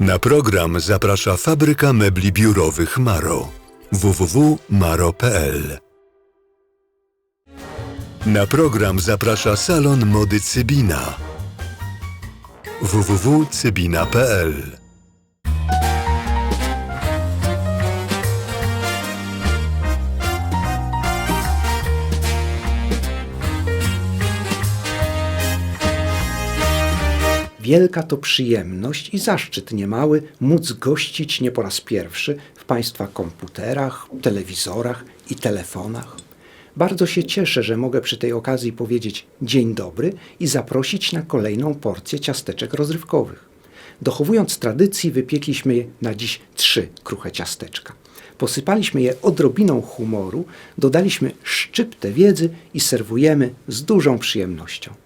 Na program zaprasza fabryka mebli biurowych Maro. www.maro.pl Na program zaprasza salon mody Cybina. www.cybina.pl Wielka to przyjemność i zaszczyt niemały móc gościć nie po raz pierwszy w Państwa komputerach, telewizorach i telefonach. Bardzo się cieszę, że mogę przy tej okazji powiedzieć dzień dobry i zaprosić na kolejną porcję ciasteczek rozrywkowych. Dochowując tradycji, wypiekliśmy na dziś trzy kruche ciasteczka. Posypaliśmy je odrobiną humoru, dodaliśmy szczyptę wiedzy i serwujemy z dużą przyjemnością.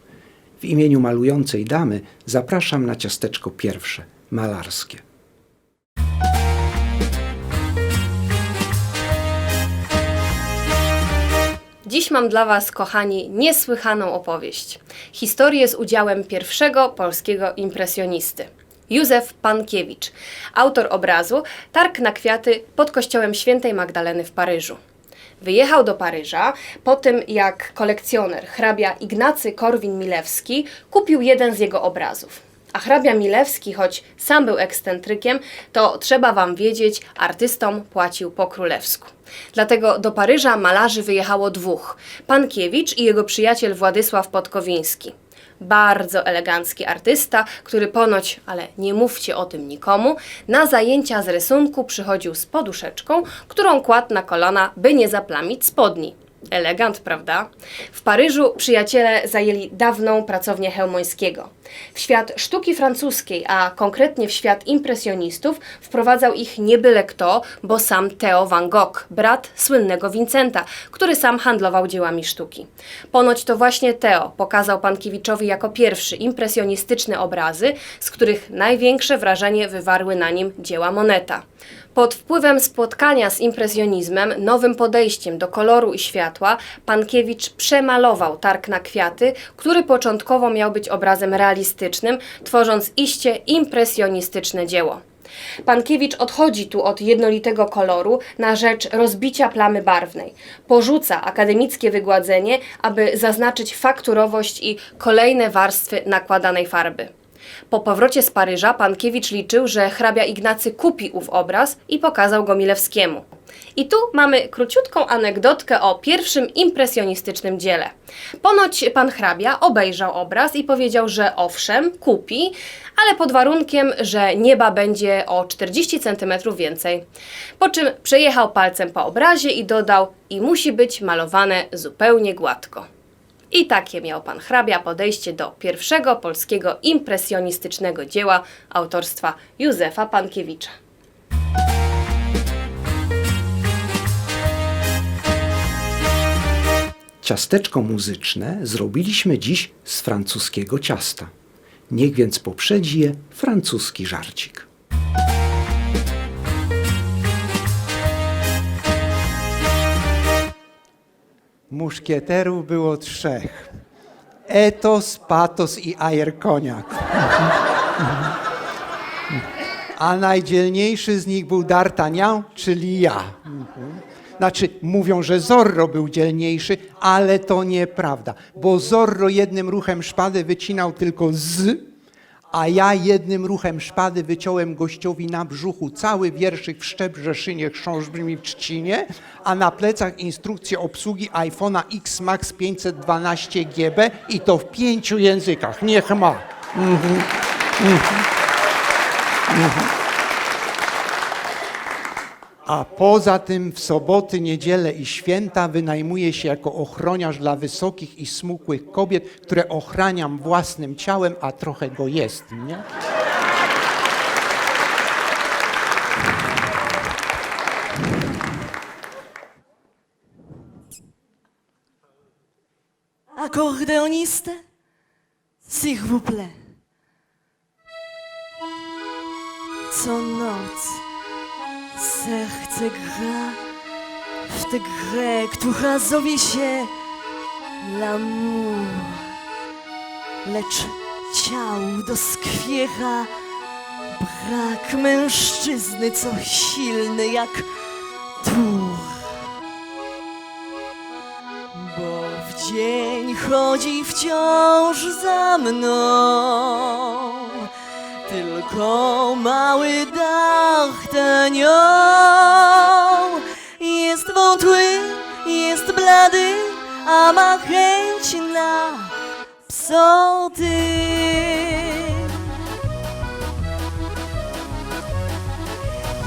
Imieniu malującej damy zapraszam na ciasteczko pierwsze, malarskie. Dziś mam dla Was, kochani, niesłychaną opowieść. Historię z udziałem pierwszego polskiego impresjonisty. Józef Pankiewicz, autor obrazu Targ na kwiaty pod kościołem świętej Magdaleny w Paryżu. Wyjechał do Paryża po tym, jak kolekcjoner hrabia Ignacy Korwin-Milewski kupił jeden z jego obrazów. A hrabia Milewski, choć sam był ekscentrykiem, to trzeba wam wiedzieć, artystom płacił po królewsku. Dlatego do Paryża malarzy wyjechało dwóch: Pankiewicz i jego przyjaciel Władysław Podkowiński. Bardzo elegancki artysta, który ponoć, ale nie mówcie o tym nikomu, na zajęcia z rysunku przychodził z poduszeczką, którą kładł na kolana, by nie zaplamić spodni. Elegant, prawda? W Paryżu przyjaciele zajęli dawną pracownię Chełmońskiego. W świat sztuki francuskiej, a konkretnie w świat impresjonistów, wprowadzał ich nie byle kto, bo sam Theo van Gogh, brat słynnego Vincenta, który sam handlował dziełami sztuki. Ponoć to właśnie Theo pokazał Pankiewiczowi jako pierwszy impresjonistyczne obrazy, z których największe wrażenie wywarły na nim dzieła Moneta. Pod wpływem spotkania z impresjonizmem, nowym podejściem do koloru i światła, Pankiewicz przemalował targ na kwiaty, który początkowo miał być obrazem realistycznym, tworząc iście impresjonistyczne dzieło. Pankiewicz odchodzi tu od jednolitego koloru na rzecz rozbicia plamy barwnej. Porzuca akademickie wygładzenie, aby zaznaczyć fakturowość i kolejne warstwy nakładanej farby. Po powrocie z Paryża Pankiewicz liczył, że hrabia Ignacy kupi ów obraz i pokazał go Milewskiemu. I tu mamy króciutką anegdotkę o pierwszym impresjonistycznym dziele. Ponoć pan hrabia obejrzał obraz i powiedział, że owszem, kupi, ale pod warunkiem, że nieba będzie o 40 cm więcej. Po czym przejechał palcem po obrazie i dodał: I musi być malowane zupełnie gładko. I takie miał pan hrabia podejście do pierwszego polskiego impresjonistycznego dzieła autorstwa Józefa Pankiewicza. Ciasteczko muzyczne zrobiliśmy dziś z francuskiego ciasta. Niech więc poprzedzi je francuski żarcik. Muszkieterów było trzech. Etos, Patos i Ajer Koniak. A najdzielniejszy z nich był D'Artagnan, czyli ja. Znaczy, mówią, że Zorro był dzielniejszy, ale to nieprawda, bo Zorro jednym ruchem szpady wycinał tylko z, a ja jednym ruchem szpady wyciąłem gościowi na brzuchu cały wierszyk w Szczebrzeszynie, chrząszcz brzmi w Trzcinie, a na plecach instrukcje obsługi iPhone'a X Max 512 GB i to w pięciu językach. Niech ma. Mhm. A poza tym w soboty, niedzielę i święta wynajmuję się jako ochroniarz dla wysokich i smukłych kobiet, które ochraniam własnym ciałem, a trochę go jest, nie? Accordéoniste, s'il vous plaît. Co noc serce gra w tę grę, która zowie się l'amour. Lecz ciał doskwiera Brak mężczyzny, co silny jak tur. Bo w dzień chodzi wciąż za mną. Tylko mały dach tanią. Jest wątły, jest blady, a ma chęć na psoty.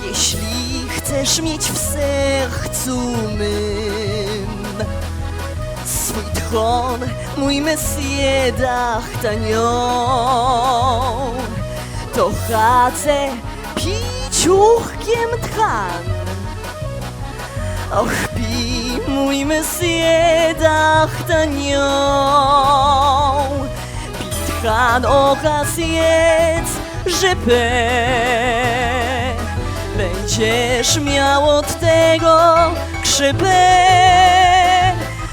Jeśli chcesz mieć w sercu mym swój tron, mój Messie tanią, to chacę pić uchkiem tchan. Och, pij mój Messie tanią, pij tchan, ochas jedz, że pe. Będziesz miał od tego krzepę.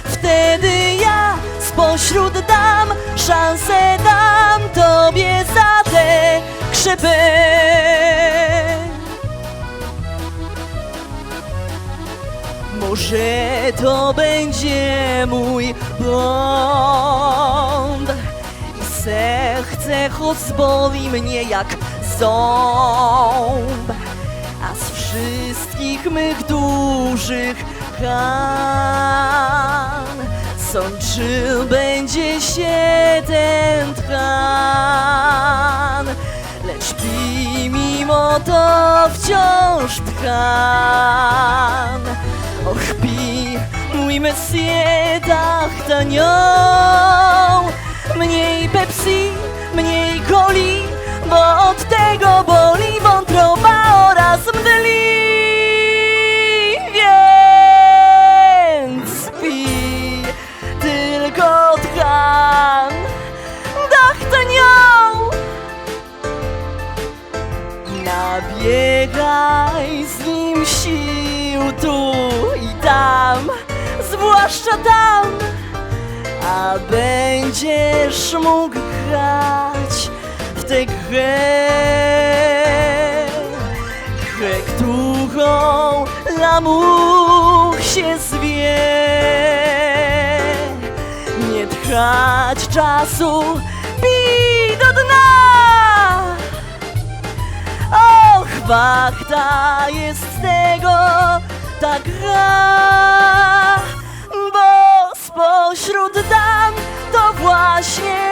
Wtedy ja spośród dam szansę dam tobie za tę krzepę Może to będzie mój błąd I serce choć boli mnie jak ząb A z wszystkich mych dużych ran Sączył będzie się ten tchan mimo to wciąż tchan Och pi, mój Messie Nabiegaj z nim sił tu i tam, zwłaszcza tam, a będziesz mógł grać w tę grę. Grę, którą lamuch się zwie. Nie trać czasu, bij do dna! Wachta jest tego ta gra, bo spośród dam to właśnie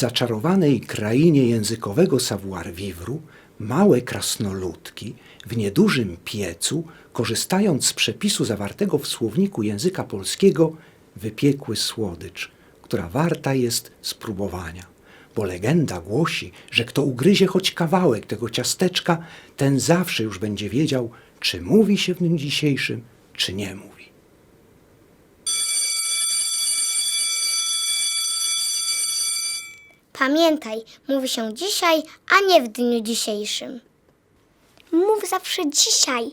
zaczarowanej krainie językowego savoir-vivre małe krasnoludki w niedużym piecu, korzystając z przepisu zawartego w słowniku języka polskiego, wypiekły słodycz, która warta jest spróbowania. Bo legenda głosi, że kto ugryzie choć kawałek tego ciasteczka, ten zawsze już będzie wiedział, czy mówi się w dniu dzisiejszym, czy nie mówi. Pamiętaj, mówi się dzisiaj, a nie w dniu dzisiejszym. Mów zawsze dzisiaj,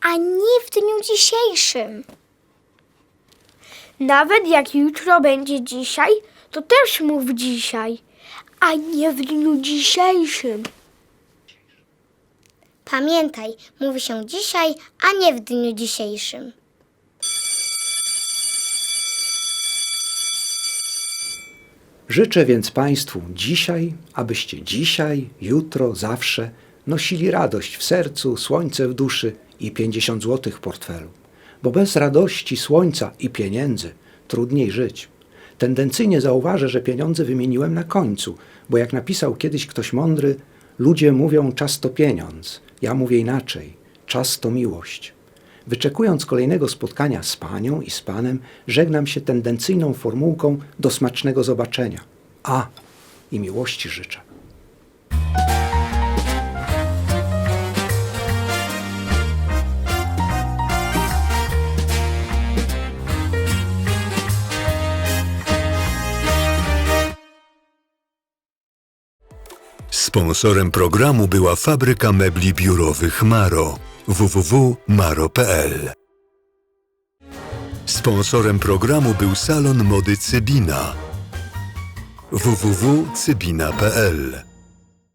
a nie w dniu dzisiejszym. Nawet jak jutro będzie dzisiaj, to też mów dzisiaj, a nie w dniu dzisiejszym. Pamiętaj, mówi się dzisiaj, a nie w dniu dzisiejszym. Życzę więc Państwu dzisiaj, abyście dzisiaj, jutro, zawsze nosili radość w sercu, słońce w duszy i 50 zł w portfelu. Bo bez radości, słońca i pieniędzy trudniej żyć. Tendencyjnie zauważę, że pieniądze wymieniłem na końcu, bo jak napisał kiedyś ktoś mądry, ludzie mówią czas to pieniądz. Ja mówię inaczej, czas to miłość. Wyczekując kolejnego spotkania z panią i z panem, żegnam się tendencyjną formułką do smacznego zobaczenia. A, i miłości życzę. Sponsorem programu była fabryka mebli biurowych Maro www.maro.pl. Sponsorem programu był salon mody Cybina www.cybina.pl.